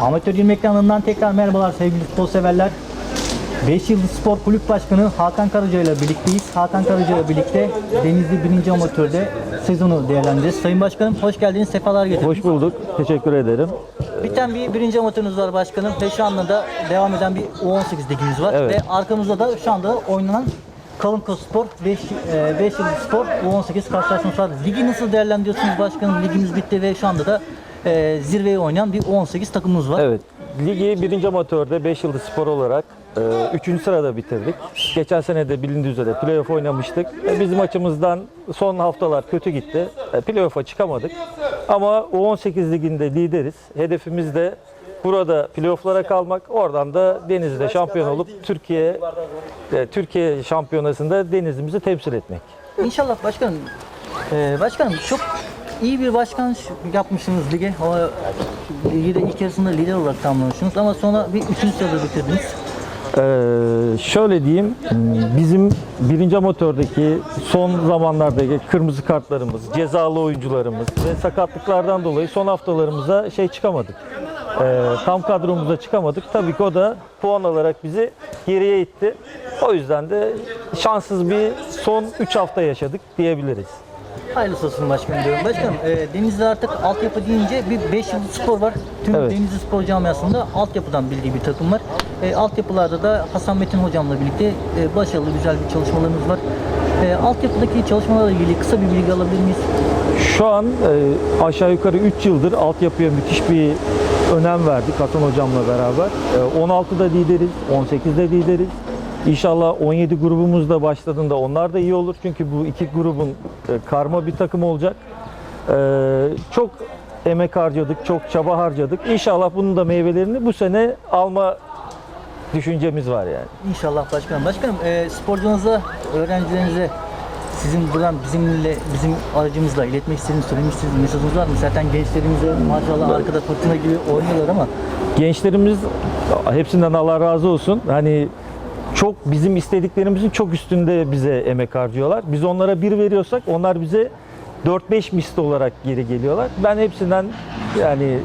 Amatör 20 ekranından tekrar merhabalar sevgili futbol severler. 5 Yıldız Spor Kulüp Başkanı Hakan Karaca ile birlikteyiz. Hakan Karaca ile birlikte Denizli 1. Amatör'de sezonu değerlendireceğiz. Sayın Başkanım hoş geldiniz, sefalar getirdiniz. Hoş bulduk. Teşekkür ederim. Biten bir birinci amatörünüz var başkanım ve şu anda da devam eden bir U18 ligimiz var. Evet. Ve arkamızda da şu anda oynanan Kalınko Spor, 5, 5 Yıldız Spor U18 karşılaşması var. Ligi nasıl değerlendiriyorsunuz başkanım? Ligimiz bitti ve şu anda da e, zirveyi oynayan bir U18 takımımız var. Evet. Ligi 1. amatörde 5 yıldız spor olarak 3. sırada bitirdik. Geçen sene de bilindiği üzere playoff oynamıştık. E, Bizim açımızdan son haftalar kötü gitti. E, Playoff'a çıkamadık. Ama U18 liginde lideriz. Hedefimiz de burada playoff'lara kalmak. Oradan da Denizli'de şampiyon olup Türkiye e, Türkiye şampiyonasında Denizli'mizi temsil etmek. İnşallah başkanım. E, başkanım çok iyi bir başkan yapmışsınız lige. O ligi de ilk yarısında lider olarak tamamlamışsınız ama sonra bir üçüncü sırada bitirdiniz. Ee, şöyle diyeyim, bizim birinci amatördeki son zamanlardaki kırmızı kartlarımız, cezalı oyuncularımız ve sakatlıklardan dolayı son haftalarımıza şey çıkamadık. Ee, tam kadromuza çıkamadık. Tabii ki o da puan olarak bizi geriye itti. O yüzden de şanssız bir son 3 hafta yaşadık diyebiliriz. Hayırlısı olsun başkanım diyorum. Başkanım e, Denizli artık altyapı deyince bir 5 yıldız spor var. Tüm Evet. Denizli spor camiasında altyapıdan bildiği bir takım var. E, altyapılarda da Hasan Metin hocamla birlikte e, başarılı güzel bir çalışmalarımız var. E, altyapıdaki çalışmalarla ilgili kısa bir bilgi alabilir miyiz? Şu an e, aşağı yukarı 3 yıldır altyapıya müthiş bir önem verdik Hasan Hocam'la beraber. E, 16'da lideriz, 18'de lideriz. İnşallah 17 grubumuz da başladığında onlar da iyi olur. Çünkü bu iki grubun e, karma bir takım olacak. E, çok emek harcadık, çok çaba harcadık. İnşallah bunun da meyvelerini bu sene alma düşüncemiz var yani. İnşallah başkanım. Başkanım e, sporcularınıza, öğrencilerinize sizin buradan bizimle bizim aracımızla iletmek istediğiniz, söylemek istediğiniz mesajınız var mı? Zaten gençlerimize maşallah arkada fırtına gibi oynuyorlar ama gençlerimiz hepsinden Allah razı olsun. Hani çok bizim istediklerimizin çok üstünde bize emek harcıyorlar. Biz onlara bir veriyorsak onlar bize 4-5 misli olarak geri geliyorlar. Ben hepsinden yani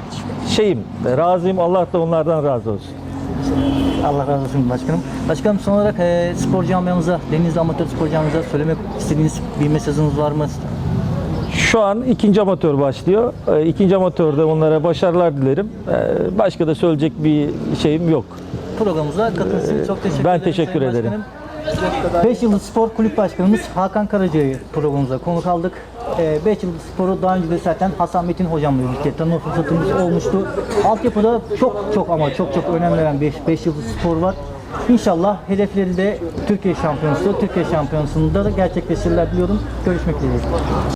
şeyim, razıyım. Allah da onlardan razı olsun. Allah razı olsun başkanım. Başkanım son olarak e, spor camiamıza, Denizli Amatör Spor Camiamıza söylemek istediğiniz bir mesajınız var mı? Şu an ikinci amatör başlıyor. Ee, İkinci amatörde onlara başarılar dilerim. Ee, Başka da söyleyecek bir şeyim yok. Programımıza katılsın. Çok teşekkür ben ederim. teşekkür Sayın ederim. Başkanım. 5 Yıldız Spor Kulüp Başkanımız Hakan Karaca'yı programımıza konuk aldık. 5 Yıldız Spor'u daha önce de zaten Hasan Metin hocamla birlikte tanıma fırsatımız olmuştu. Altyapıda çok çok ama çok çok önem veren 5 Yıldız Spor var. İnşallah hedefleri de Türkiye Şampiyonası, Türkiye Şampiyonası'nda da gerçekleştirirler diliyorum. Görüşmek dileğiyle.